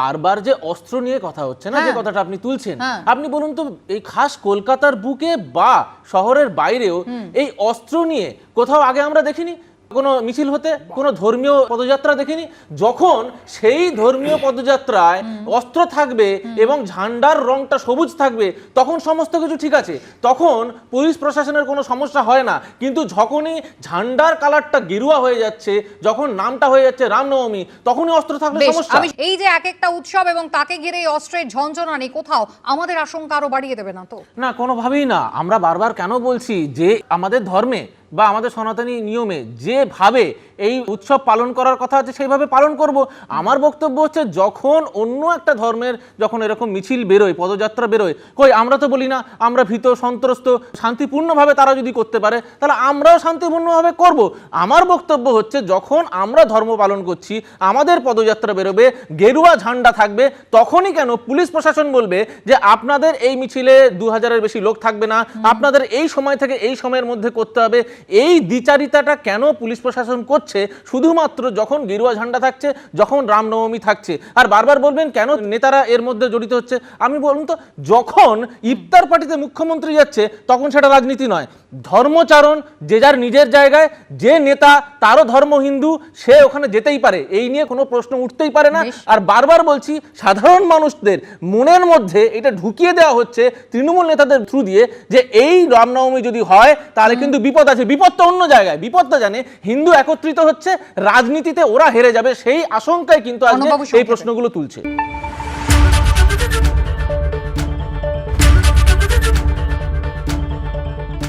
বারবার যে অস্ত্র নিয়ে কথা হচ্ছে না যে হ্যাঁ। কথাটা আপনি তুলছেন হ্যাঁ। আপনি বলুন তো এই খাস কলকাতার বুকে বা শহরের বাইরেও এই অস্ত্র নিয়ে কোথাও আগে আমরা দেখিনি কোনো মিছিল হতে কোনো ধর্মীয় পদযাত্রা দেখিনি। যখন সেই ধর্মীয় পদযাত্রায় অস্ত্র থাকবে এবং ঝান্ডার রংটা সবুজ থাকবে তখন সমস্ত কিছু ঠিক আছে। তখন পুলিশ প্রশাসনের কোনো সমস্যা হয় না। কিন্তু যখনই ঝান্ডার কালারটা গেরুয়া হয়ে যাচ্ছে যখন নামটা হয়ে যাচ্ছে রামনবমী তখনই অস্ত্র থাকলে সমস্যা। এই যে এক একটা উৎসব এবং তাকে ঘিরে এই অস্ত্রের ঝঞ্ঝনানি কোথাও আমাদের আশঙ্কা আরও বাড়িয়ে দেবে না তো? না কোনোভাবেই না। আমরা বারবার কেন বলছি যে আমাদের ধর্মে বা আমাদের সনাতনী নিয়মে যেভাবে এই উৎসব পালন করার কথা আছে, সেইভাবে পালন করব। আমার বক্তব্য হচ্ছে যখন অন্য একটা ধর্মের যখন এরকম মিছিল বেরোয়, পদযাত্রা বেরোয়, কই আমরা তো বলি না, আমরা ভীত, সন্ত্রস্ত, শান্তিপূর্ণভাবে তারা যদি করতে পারে, তাহলে আমরাও শান্তিপূর্ণভাবে করব। আমার বক্তব্য হচ্ছে যখন আমরা ধর্ম পালন করছি, আমাদের পদযাত্রা বেরোবে, গেরুয়া ঝান্ডা থাকবে, তখনই কেন পুলিশ প্রশাসন বলবে যে আপনাদের এই মিছিলে দু হাজারের বেশি লোক থাকবে না, আপনাদের এই সময় থেকে এই সময়ের মধ্যে করতে হবে এই দ্বিচারিতাটা কেন পুলিশ প্রশাসন করছে? শুধুমাত্র যখন গেরুয়া ঝান্ডা থাকছে যখন রামনবমী থাকছে। আর বারবার বলবেন কেন নেতারা এর মধ্যে জড়িত হচ্ছে? আমি বলুন তো যখন ইফতার পার্টিতে মুখ্যমন্ত্রী যাচ্ছে তখন সেটা রাজনীতি নয়। ধর্মচারণ যে যার নিজের জায়গায় যে নেতা তারও ধর্ম হিন্দু সে ওখানে যেতেই পারে। এই নিয়ে কোনো প্রশ্ন উঠতেই পারে না। আর বারবার বলছি সাধারণ মানুষদের মনের মধ্যে এটা ঢুকিয়ে দেওয়া হচ্ছে তৃণমূল নেতাদের থ্রু দিয়ে যে এই রামনবমী যদি হয় তাহলে কিন্তু বিপদ আছে বিপদটা অন্য জায়গায়। বিপদটা জানে হিন্দু একত্রিত হচ্ছে রাজনীতিতে ওরা হেরে যাবে সেই আশঙ্কায় কিন্তু আজকে এই প্রশ্নগুলো তুলছে।